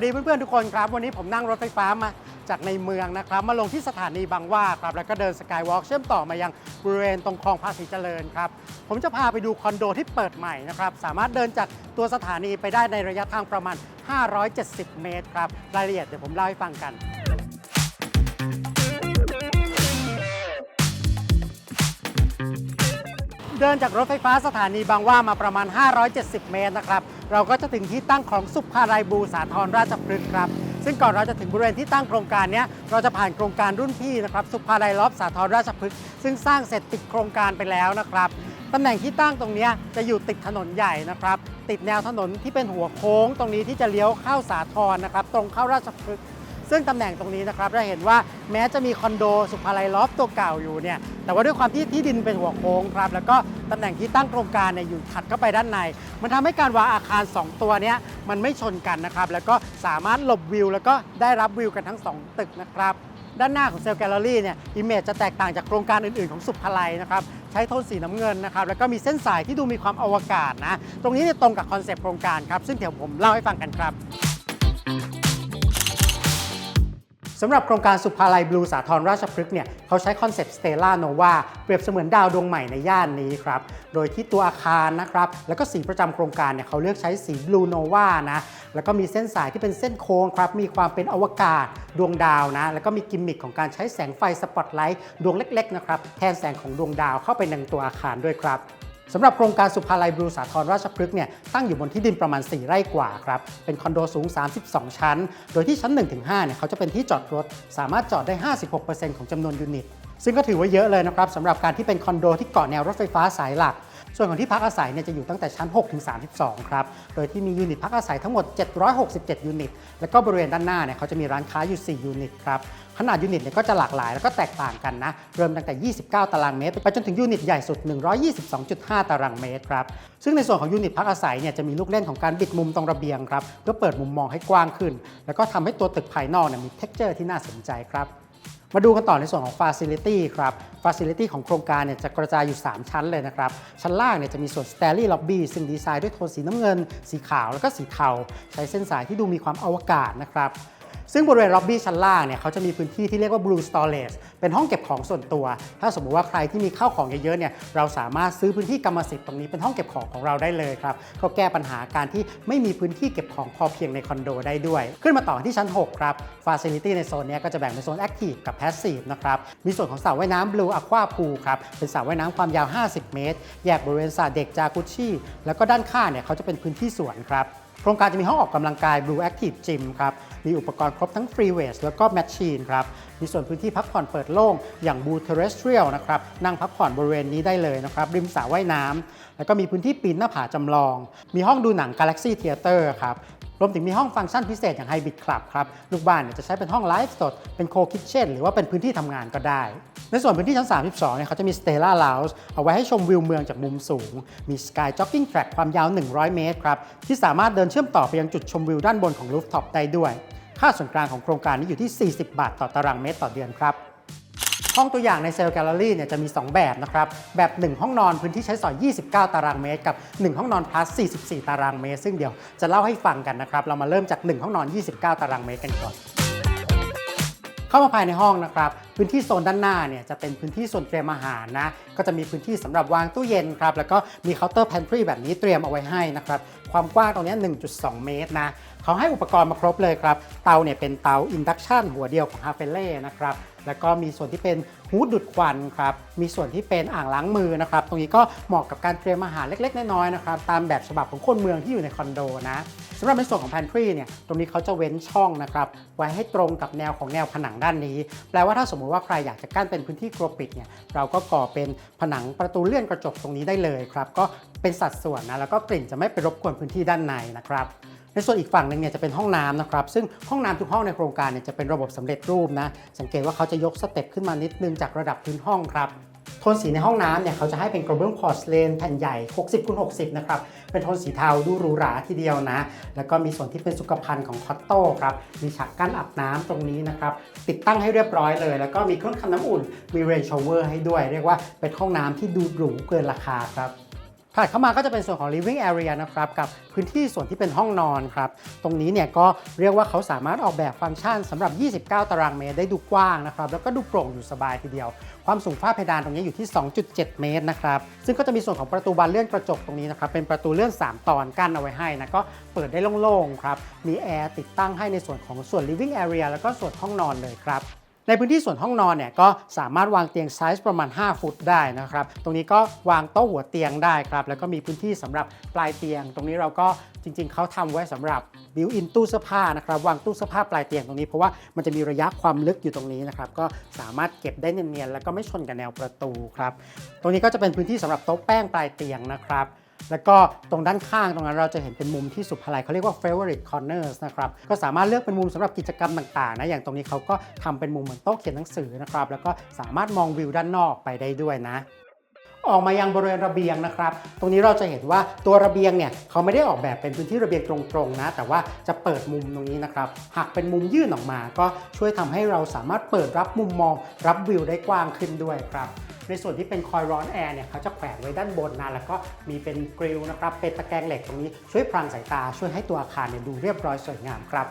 สดีเพื่อนๆทุกคนครับ วันนี้ผมนั่งรถไฟฟ้ามาจากในเมืองนะครับ มาลงที่สถานีบางหว่าครับ แล้วก็เดินสกายวอล์กเชื่อมต่อมายังบริเวณตรงคลองภาษีเจริญครับ ผมจะพาไปดูคอนโดที่เปิดใหม่นะครับ สามารถเดินจากตัวสถานีไปได้ในระยะทางประมาณ 570 เมตรครับ รายละเอียดเดี๋ยวผมเล่าให้ฟังกัน เดินจากรถไฟฟ้าสถานีบางหว่ามาประมาณ 570 เมตรนะครับ เราก็จะถึงที่ตั้งของสุภาลัยบูสาทรราชพฤกษ์ครับ ซึ่งก่อนเราจะถึงบริเวณที่ตั้งโครงการนี้เราจะผ่านโครงการรุ่นพี่นะครับสุภาลัยลอบสาทรราชพฤกษ์ซึ่งสร้างเสร็จปิดโครงการไปแล้วนะครับตำแหน่งที่ตั้งตรงนี้จะอยู่ติดถนนใหญ่นะครับ ติดแนวถนนที่เป็นหัวโค้ง ตรงนี้ที่จะเลี้ยวเข้าสาทรนะครับ ตรงเข้าราชพฤกษ์ ซึ่งตำแหน่งตรงนี้นะครับเราเห็นว่าแม้จะมีคอนโดสุภาลัยลอฟตัวเก่าอยู่เนี่ยแต่ว่าด้วยความที่ที่ดินเป็นหัวโค้งครับแล้วก็ตำแหน่งที่ตั้งโครงการเนี่ยอยู่ถัดเข้าไปด้านใน มันทำให้การวางอาคาร 2 ตัวเนี้ยมันไม่ชนกันนะครับแล้วก็สามารถหลบวิว แล้วก็ได้รับวิวกันทั้ง 2 ตึกนะครับด้านหน้าของเซลล์แกลเลอรี่เนี่ยอิมเมจจะแตกต่างจากโครงการอื่นๆของสุภาลัยนะครับใช้โทนสีน้ำเงินนะครับแล้วก็มีเส้นสายที่ดูมีความอวกาศนะตรงนี้เนี่ยตรงกับคอนเซปต์โครงการครับซึ่งเดี๋ยวผมเล่าให้ฟังกันครับ สำหรับโครงการสุภาลัยบลูสาทรราชพฤกษ์เนี่ยเขาใช้คอนเซปต์สเตล่าโนวาเปรียบเสมือนดาวดวงใหม่ในย่านนี้ครับ โดยที่ตัวอาคารนะครับ แล้วก็สีประจำโครงการเนี่ยเขาเลือกใช้สีบลูโนวานะ แล้วก็มีเส้นสายที่เป็นเส้นโค้งครับ มีความเป็นอวกาศดวงดาวนะ แล้วก็มีกิมมิคของการใช้แสงไฟสปอตไลท์ดวงเล็กๆนะครับแทนแสงของดวงดาวเข้าไปในตัวอาคารด้วยครับ สำหรับโครงการสุภาลัยบรูสาทรราชพฤกษ์เนี่ยตั้งอยู่บนที่ดินประมาณ 4 ไร่กว่าครับเป็นคอนโดสูง 32 ชั้น โดยที่ชั้น 1-5เนี่ยเขาจะเป็นที่จอดรถ สามารถจอดได้ 56%ของจำนวนยูนิต ซึ่งก็ถือว่าเยอะเลยนะครับสำหรับการที่เป็นคอนโดที่เกาะแนวรถไฟฟ้าสายหลัก ส่วนของที่พักอาศัยเนี่ยจะอยู่ตั้งแต่ชั้น 6 ถึง 32 ครับ โดยที่มียูนิตพักอาศัยทั้งหมด 767 ยูนิต แล้วก็บริเวณด้านหน้าเนี่ยเขาจะมีร้านค้าอยู่ 4 ยูนิตครับขนาดยูนิตเนี่ยก็จะหลากหลายแล้วก็แตกต่างกันนะ เริ่มตั้งแต่ 29 ตารางเมตร ไปจนถึงยูนิตใหญ่สุด 122.5 ตารางเมตรครับ ซึ่งในส่วนของยูนิตพักอาศัยเนี่ยจะมีลูกเล่นของการบิดมุมตรงระเบียงครับ เพื่อเปิดมุมมองให้กว้างขึ้น แล้วก็ทำให้ตัวตึกภายนอกเนี่ยมี t e x t อร์ที่น่าสนใจครับ มาดูกันต่อในส่วนของ Facility ครับ Facility ของโครงการเนี่ยจะกระจายอยู่ 3 ชั้นเลยนะครับ ชั้นล่างเนี่ยจะมีส่วน Stanley Lobby ซึ่งดีไซน์ด้วยโทนสีน้ำเงิน สีขาวแล้วก็สีเทา ใช้เส้นสายที่ดูมีความอวกาศนะครับ ซึ่งบริเวณล็อบบี้ชั้นล่างเนี่ยเขาจะมีพื้นที่ที่เรียกว่า Blue Storage เป็นห้องเก็บของส่วนตัว ถ้าสมมติว่าใครที่มีข้าวของเยอะๆเนี่ยเราสามารถซื้อพื้นที่กรรมสิทธิ์ตรงนี้เป็นห้องเก็บของของเราได้เลยครับก็แก้ปัญหาการที่ไม่มีพื้นที่เก็บของพอเพียงในคอนโดได้ด้วย ขึ้นมาต่อที่ชั้น 6 ครับ Facility ในโซนเนี้ยก็จะแบ่งเป็นโซน Active กับ Passive นะครับมีส่วนของสระว่ายน้ำ Blue Aqua Pool ครับเป็นสระว่ายน้ำความยาว 50 เมตร แยกบริเวณสระเด็กจากุชชี่แล้วก็ด้านข้างเนี่ยเขาจะเป็นพื้นที่สวนครับ โครงการจะมีห้องออกกำลังกาย Blue Active Gym ครับ มีอุปกรณ์ครบทั้ง Free Weights แล้วก็ Machine ครับ มีส่วนพื้นที่พักผ่อนเปิดโล่ง อย่าง Blue Terrestrial นะครับ นั่งพักผ่อนบริเวณนี้ได้เลยนะครับ ริมสระว่ายน้ำ แล้วก็มีพื้นที่ปีนหน้าผาจำลอง มีห้องดูหนัง Galaxy Theater ครับ รวมถึงมีห้องฟังก์ชันพิเศษอย่าง Hybrid Club ครับ ลูกบ้านเนี่ยจะใช้เป็นห้องไลฟ์สด เป็นโคคิ t เช่นหรือว่าเป็นพื้นที่ทำงานก็ได้ ในส่วนพื้นที่ชั้น 32 เนี่ยเขาจะมี Stella Lounge เอาไว้ให้ชมวิวเมืองจากมุมสูง มี Sky Jogging Track ความยาว 100 เมตรครับ ที่สามารถเดินเชื่อมต่อไปยังจุดชมวิวด้านบนของ Rooftop ได้ด้วย ค่าส่วนกลางของโครงการนี้อยู่ที่ 40 บาทต่อตารางเมตรต่อเดือนครับ ห้องตัวอย่างในเซลล์แกลเลอรี่เนี่ยจะมี 2 แบบนะครับ แบบ 1 ห้องนอนพื้นที่ใช้สอย 29 ตารางเมตร กับ 1 ห้องนอน plus 44 ตารางเมตร ซึ่งเดี๋ยวจะเล่าให้ฟังกันนะครับ เรามาเริ่มจาก 1 ห้องนอน 29 ตารางเมตรกันก่อน เข้ามาภายในห้องนะครับพื้นที่โซนด้านหน้าเนี่ยจะเป็นพื้นที่ส่วนเตรียมอาหารนะ ก็จะมีพื้นที่สำหรับวางตู้เย็นครับ แล้วก็มีเคาน์เตอร์ pantry แบบนี้เตรียมเอาไว้ให้นะครับ ความกว้างตรงนี้ 1.2 เมตรนะ เขาให้อุปกรณ์มาครบเลยครับ เตาเนี่ยเป็นเตา induction หัวเดียวของ h a f e l e นะครับ แล้วก็มีส่วนที่เป็นฮูดดูดควันครับ มีส่วนที่เป็นอ่างล้างมือนะครับ ตรงนี้ก็เหมาะกับการเตรียมอาหารเล็ก ๆ น้อยๆนะครับ ตามแบบฉบับของคนเมืองที่อยู่ในคอนโดนะสำหรับในส่วนของ pantry เนี่ย ตรงนี้เขาจะเว้นช่องนะครับ ไว้ให้ตรงกับแนวของแนวผนังด้านนี้ แปลว่าถ้าสมมุติว่าใครอยากจะกั้นเป็นพื้นที่กลัวปิดเนี่ย เราก็ก่อเป็นผนังประตูเลื่อนกระจกตรงนี้ได้เลยครับ ก็เป็นสัดส่วนนะ แล้วก็กลิ่นจะไม่ไปรบกวนพื้นที่ด้านในนะครับ ในส่วนอีกฝั่งหนึ่งเนี่ยจะเป็นห้องน้ำนะครับ ซึ่งห้องน้ำทุกห้องในโครงการเนี่ยจะเป็นระบบสำเร็จรูปนะ สังเกตว่าเขาจะยกสเต็ปขึ้นมานิดนึงจากระดับพื้นห้องครับโทนสีในห้องน้ำเนี่ยเขาจะให้เป็นกระเบื้องพอร์สเลนแผ่นใหญ่ 60คูณ60 นะครับ เป็นโทนสีเทาดูหรูหราทีเดียวนะ แล้วก็มีส่วนที่เป็นสุขภัณฑ์ของคอตโต้ครับ มีฉากกั้นอาบน้ำตรงนี้นะครับ ติดตั้งให้เรียบร้อยเลย แล้วก็มีเครื่องทำน้ำอุ่น มีเรนช s เวอร์ให้ด้วย เรียกว่าเป็นห้องน้ำที่ดูหรูเกินราคาครับ ถัดเข้ามาก็จะเป็นส่วนของ living area นะครับกับพื้นที่ส่วนที่เป็นห้องนอนครับตรงนี้เนี่ยก็เรียกว่าเขาสามารถออกแบบฟังก์ชันสำหรับ 29 ตารางเมตรได้ดูกว้างนะครับแล้วก็ดูโปร่งอยู่สบายทีเดียว ความสูงฝ้าเพดานตรงนี้อยู่ที่ 2.7 เมตรนะครับซึ่งก็จะมีส่วนของประตูบานเลื่อนกระจกตรงนี้นะครับเป็นประตูเลื่อน 3 ตอนกั้นเอาไว้ให้นะก็เปิดได้โล่งๆครับมีแอร์ติดตั้งให้ในส่วนของส่วน living area แล้วก็ส่วนห้องนอนเลยครับ ในพื้นที่ส่วนห้องนอนเนี่ยก็สามารถวางเตียงไซส์ประมาณ 5 ฟุตได้นะครับ ตรงนี้ก็วางโต๊ะหัวเตียงได้ครับ แล้วก็มีพื้นที่สำหรับปลายเตียง ตรงนี้เราก็จริง ๆเขาทำไว้สำหรับบิวอินตู้เสื้อผ้านะครับ วางตู้เสื้อผ้าปลายเตียงตรงนี้เพราะว่ามันจะมีระยะความลึกอยู่ตรงนี้นะครับ ก็สามารถเก็บได้เนียนๆแล้วก็ไม่ชนกับแนวประตูครับ ตรงนี้ก็จะเป็นพื้นที่สำหรับโต๊ะแป้งปลายเตียงนะครับ แล้วก็ตรงด้านข้างตรงนั้นเราจะเห็นเป็นมุมที่สุภาลัยเขาเรียกว่า favorite corners นะครับก็สามารถเลือกเป็นมุมสำหรับกิจกรรมต่างๆนะอย่างตรงนี้เขาก็ทำเป็นมุมเหมือนโต๊ะเขียนหนังสือนะครับแล้วก็สามารถมองวิวด้านนอกไปได้ด้วยนะ ออกมายังบริเวณระเบียงนะครับ ตรงนี้เราจะเห็นว่าตัวระเบียงเนี่ยเขาไม่ได้ออกแบบเป็นพื้นที่ระเบียงตรงๆนะ แต่ว่าจะเปิดมุมตรงนี้นะครับ หากเป็นมุมยื่นออกมา ก็ช่วยทำให้เราสามารถเปิดรับมุมมอง รับวิวได้กว้างขึ้นด้วยครับในส่วนที่เป็นคอยร้อนแอร์เนี่ยเขาจะแขวนไว้ด้านบนนะแล้วก็มีเป็นกริลนะครับเป็นตะแกรงเหล็กตรงนี้ช่วยพรางสายตาช่วยให้ตัวอาคารเนี่ยดูเรียบร้อยสวยงามครับ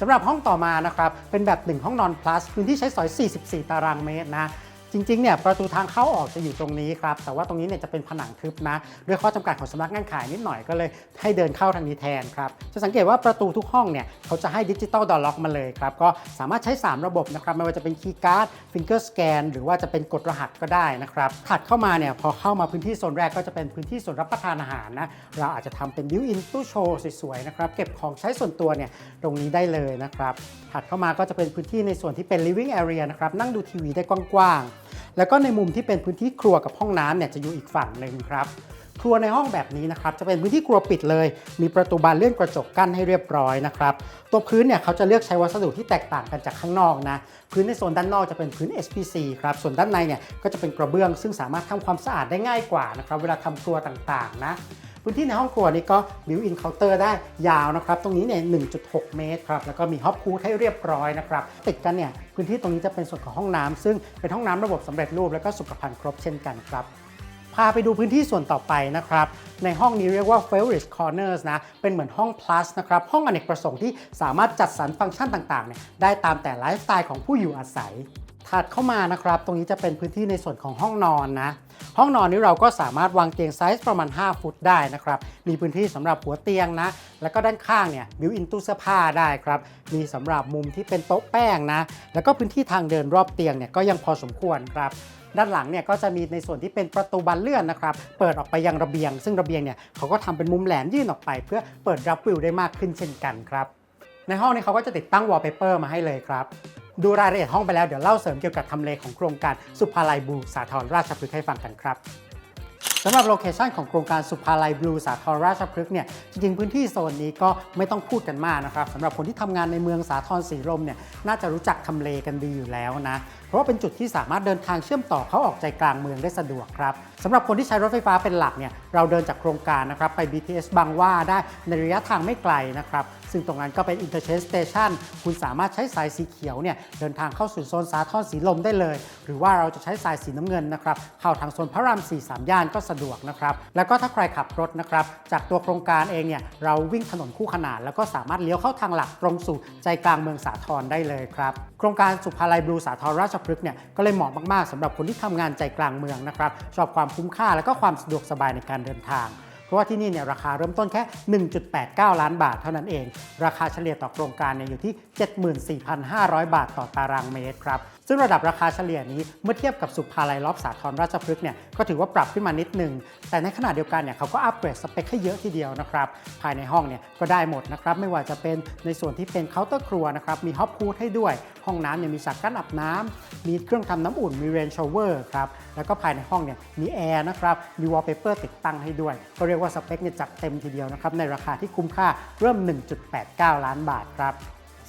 สำหรับห้องต่อมานะครับเป็นแบบ 1 ห้องนอน plus พื้นที่ใช้สอย 44 ตารางเมตรนะ จริงๆเนี่ยประตูทางเข้าออกจะอยู่ตรงนี้ครับแต่ว่าตรงนี้เนี่ยจะเป็นผนังทึบนะด้วยข้อจำกัดของสำนักงานขายนิดหน่อยก็เลยให้เดินเข้าทางนี้แทนครับจะสังเกตว่าประตูทุกห้องเนี่ยเขาจะให้ดิจิตอลดอล็อกมาเลยครับก็สามารถใช้ 3 ระบบนะครับไม่ว่าจะเป็นคีย์การ์ดฟิงเกอร์สแกนหรือว่าจะเป็นกดรหัสก็ได้นะครับถัดเข้ามาเนี่ยพอเข้ามาพื้นที่โซนแรกก็จะเป็นพื้นที่ส่วนรับประทานอาหารนะเราอาจจะทำเป็นบิวอินตู้โชว์สวยๆนะครับเก็บของใช้ส่วนตัวเนี่ยตรงนี้ได้เลยนะครับถัดเข้ามาก็จะเป็นพื้นที่ในส่วนที่เป็น living area นะครับนั่งดูทีวีได้กว้างๆ แล้วก็ในมุมที่เป็นพื้นที่ครัวกับห้องน้ำเนี่ยจะอยู่อีกฝั่งหนึ่งครับครัวในห้องแบบนี้นะครับจะเป็นพื้นที่ครัวปิดเลย มีประตูบานเลื่อนกระจกกั้นให้เรียบร้อยนะครับตัวพื้นเนี่ยเขาจะเลือกใช้วัสดุที่แตกต่างกันจากข้างนอกนะพื้นในโซนด้านนอกจะเป็นพื้น SPC ครับส่วนด้านในเนี่ยก็จะเป็นกระเบื้อง ซึ่งสามารถทำความสะอาดได้ง่ายกว่านะครับเวลาทำครัวต่างๆนะ พื้นที่ในห้องครัวนี้ก็บิวอินเคาน์เตอร์ได้ยาวนะครับตรงนี้เนี่ย 1.6 เมตรครับแล้วก็มีฮอปคูดให้เรียบร้อยนะครับติดกันเนี่ยพื้นที่ตรงนี้จะเป็นส่วนของห้องน้ำซึ่งเป็นห้องน้ำระบบสำเร็จรูปแล้วก็สุขภัณฑ์ครบเช่นกันครับพาไปดูพื้นที่ส่วนต่อไปนะครับ ในห้องนี้เรียกว่า Favorite Corners นะ เป็นเหมือนห้อง plus นะครับ ห้องอเนกประสงค์ที่สามารถจัดสรรฟังก์ชันต่างๆเนี่ยได้ตามแต่ไลฟ์สไตล์ของผู้อยู่อาศัย ถัดเข้ามานะครับ ตรงนี้จะเป็นพื้นที่ในส่วนของห้องนอนนะ ห้องนอนนี้เราก็สามารถวางเตียงไซส์ประมาณ 5 ฟุตได้นะครับ มีพื้นที่สำหรับหัวเตียงนะ แล้วก็ด้านข้างเนี่ยบิวอินตู้เสื้อผ้าได้ครับ มีสำหรับมุมที่เป็นโต๊ะแป้งนะ แล้วก็พื้นที่ทางเดินรอบเตียงเนี่ยก็ยังพอสมควรครับด้านหลังเนี่ยก็จะมีในส่วนที่เป็นประตูบานเลื่อนนะครับ เปิดออกไปยังระเบียง ซึ่งระเบียงเนี่ยเขาก็ทำเป็นมุมแหลมยื่นออกไป เพื่อเปิดรับวิวได้มากขึ้นเช่นกันครับ ในห้องนี้เขาก็จะติดตั้งวอลเปเปอร์มาให้เลยครับ ดูรายละเอียดห้องไปแล้วเดี๋ยวเล่าเสริมเกี่ยวกับทำเลของโครงการสุภาลัยบลูสาทรราชพฤกษ์ให้ฟังกันครับสำหรับโลเคชันของโครงการสุภาลัยบลูสาทรราชพฤกษ์เนี่ยจริงๆพื้นที่โซนนี้ก็ไม่ต้องพูดกันมากนะครับสำหรับคนที่ทำงานในเมืองสาทรสีลมเนี่ยน่าจะรู้จักทำเลกันดีอยู่แล้วนะเพราะว่าเป็นจุดที่สามารถเดินทางเชื่อมต่อเข้าออกใจกลางเมืองได้สะดวกครับสำหรับคนที่ใช้รถไฟฟ้าเป็นหลักเนี่ยเราเดินจากโครงการนะครับไป BTS บางว่าได้ในระยะทางไม่ไกลนะครับ ซึ่งตรงนั้นก็เป็น Interchange Station คุณสามารถใช้สายสีเขียวเนี่ยเดินทางเข้าสู่โซนสาทรสีลมได้เลย หรือว่าเราจะใช้สายสีน้ำเงินนะครับเข้าทางโซนพระราม4 3ย่านก็สะดวกนะครับแล้วก็ถ้าใครขับรถนะครับจากตัวโครงการเองเนี่ยเราวิ่งถนนคู่ขนาน แล้วก็สามารถเลี้ยวเข้าทางหลักตรงสู่ใจกลางเมืองสาทรได้เลยครับโครงการสุภาลัยบลูสาทรราชพฤกษ์เนี่ยก็เลยเหมาะมากๆสำหรับคนที่ทำงานใจกลางเมืองนะครับชอบความคุ้มค่าและก็ความสะดวกสบายในการเดินทาง เพราะว่าที่นี่เนี่ยราคาเริ่มต้นแค่ 1.89 ล้านบาทเท่านั้นเอง ราคาเฉลี่ยต่อโครงการเนี่ยอยู่ที่ 74,500 บาทต่อตารางเมตรครับ ซึ่งระดับราคาเฉลี่ยนี้เมื่อเทียบกับสุภาลัยรอบสาทรราชพฤกษ์เนี่ยก็ถือว่าปรับขึ้นมานิดหนึ่ง แต่ในขณะเดียวกันเนี่ยเขาก็อัปเกรดสเปคให้เยอะทีเดียวนะครับภายในห้องเนี่ยก็ได้หมดนะครับไม่ว่าจะเป็นในส่วนที่เป็นเคาน์เตอร์ครัวนะครับมีฮอปคูดให้ด้วย ห้องน้ำเนี่ยมีฉากกั้นอาบน้ำมีเครื่องทำน้ำอุ่นมีเรนช o เวอร์ครับแล้วก็ภายในห้องเนี่ยมีแอร์นะครับมีวอลเปเปอร์ติดตั้งให้ด้วย ก็เรียกว่าสเปคเนี่ยจัดเต็มทีเดียวนะครับในราคาที่คุ้มค่าเริ่ม 1.89 ล้านบาทครับ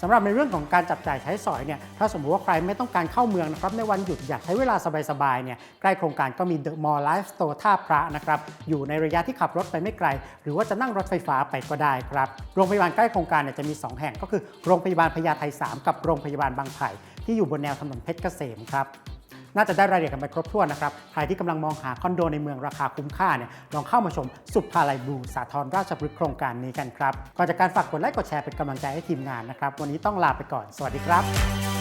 สำหรับในเรื่องของการจับจ่ายใช้สอยเนี่ยถ้าสมมติว่าใครไม่ต้องการเข้าเมืองนะครับในวันหยุดอยากใช้เวลาสบายๆเนี่ยใกล้โครงการก็มีเดอะมอลล์ไลฟ์สโตร์ท่าพระนะครับอยู่ในระยะที่ขับรถไปไม่ไกล หรือว่าจะนั่งรถไฟฟ้าไปก็ได้ครับโรงพยาบาลใกล้โครงการเนี่ยจะมี 2 แห่งก็คือโรงพยาบาลพญาไท3กับโรงพยาบาลบางไผ่ที่อยู่บนแนวถนนเพชรเกษมครับ น่าจะได้รายละเอียดกันไปครบถ้วนนะครับ ใครที่กำลังมองหาคอนโดในเมืองราคาคุ้มค่าเนี่ยลองเข้ามาชมสุภาลัยบลูสาทรราชพฤกษ์โครงการนี้กันครับก่อนจากการฝากกดไลค์กดแชร์เป็นกำลังใจให้ทีมงานนะครับ วันนี้ต้องลาไปก่อน สวัสดีครับ